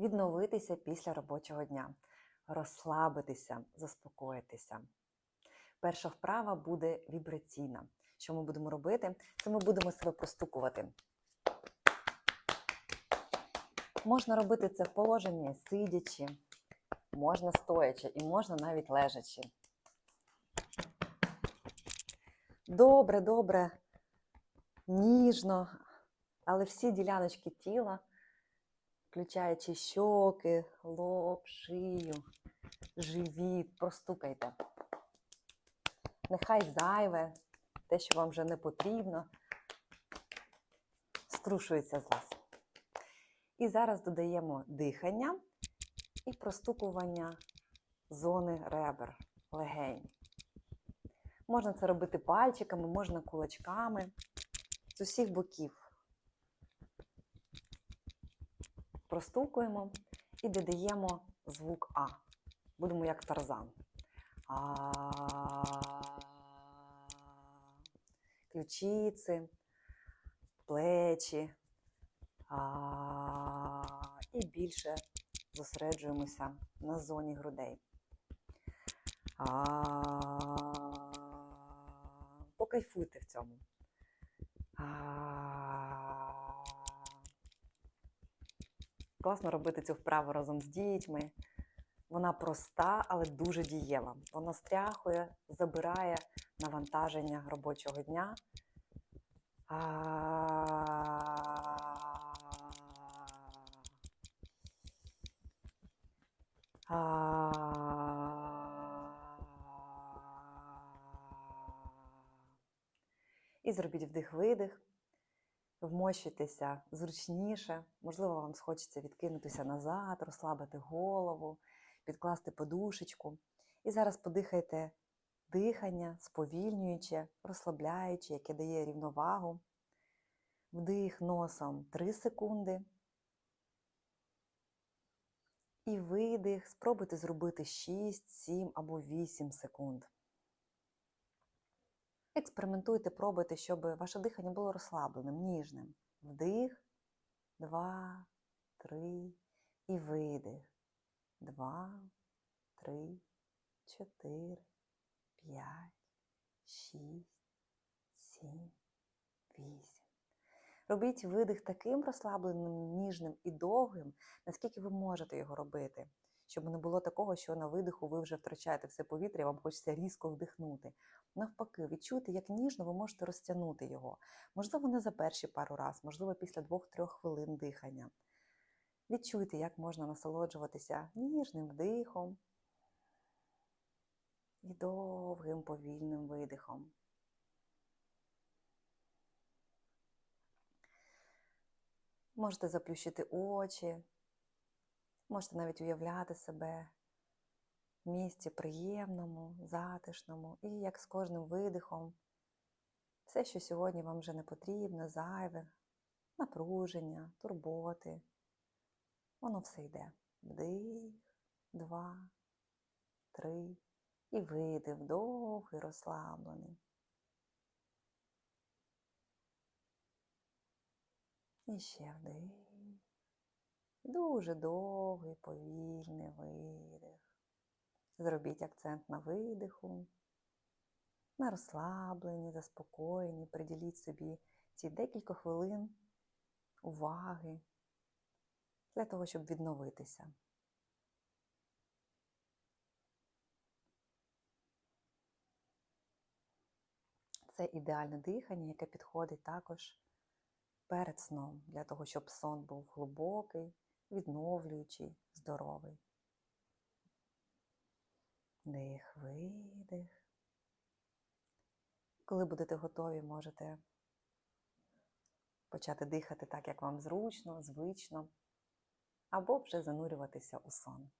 відновитися після робочого дня, розслабитися, заспокоїтися. Перша вправа буде вібраційна. Що ми будемо робити? Це ми будемо себе простукувати. Можна робити це в положенні сидячи, можна стоячи і можна навіть лежачи. Добре, добре, ніжно, але всі діляночки тіла, включаючи щоки, лоб, шию, живіт, простукайте. Нехай зайве, те, що вам вже не потрібно, струшується з вас. І зараз додаємо дихання і простукування зони ребер, легень. Можна це робити пальчиками, можна кулачками з усіх боків. Простукуємо і додаємо звук А. Будемо як тарзан. Ключиці, плечі. І більше зосереджуємося на зоні грудей. Покайфуйте в цьому. Класно робити цю вправу разом з дітьми. Вона проста, але дуже дієва. Вона стряхує, забирає навантаження робочого дня. І зробіть вдих-видих, вмощуйтеся зручніше, можливо, вам схочеться відкинутися назад, розслабити голову, підкласти подушечку. І зараз подихайте дихання, сповільнюючи, розслабляючи, яке дає рівновагу. Вдих носом 3 секунди. І видих. Спробуйте зробити 6, 7 або 8 секунд. Експериментуйте, пробуйте, щоб ваше дихання було розслабленим, ніжним. Вдих, 2, 3 і видих. 2, 3, 4, 5, 6, 7, 8. Робіть видих таким розслабленим, ніжним і довгим, наскільки ви можете його робити, щоб не було такого, що на видиху ви вже втрачаєте все повітря, вам хочеться різко вдихнути. Навпаки, відчуйте, як ніжно ви можете розтягнути його. Можливо, не за перші пару раз, можливо, після 2-3 хвилин дихання. Відчуйте, як можна насолоджуватися ніжним вдихом і довгим повільним видихом. Можете заплющити очі, можете навіть уявляти себе місці приємному, затишному, і як з кожним видихом, все, що сьогодні вам вже не потрібно, зайве, напруження, турботи, воно все йде. Вдих, два, три і видих, довгий, розслаблений. І ще вдих. Дуже довгий, повільний видих. Зробіть акцент на видиху, на розслабленні, заспокоєнні. Приділіть собі ці декілька хвилин уваги для того, щоб відновитися. Це ідеальне дихання, яке підходить також перед сном, для того, щоб сон був глибокий, відновлюючий, здоровий. Дих, видих. Коли будете готові, можете почати дихати так, як вам зручно, звично, або вже занурюватися у сон.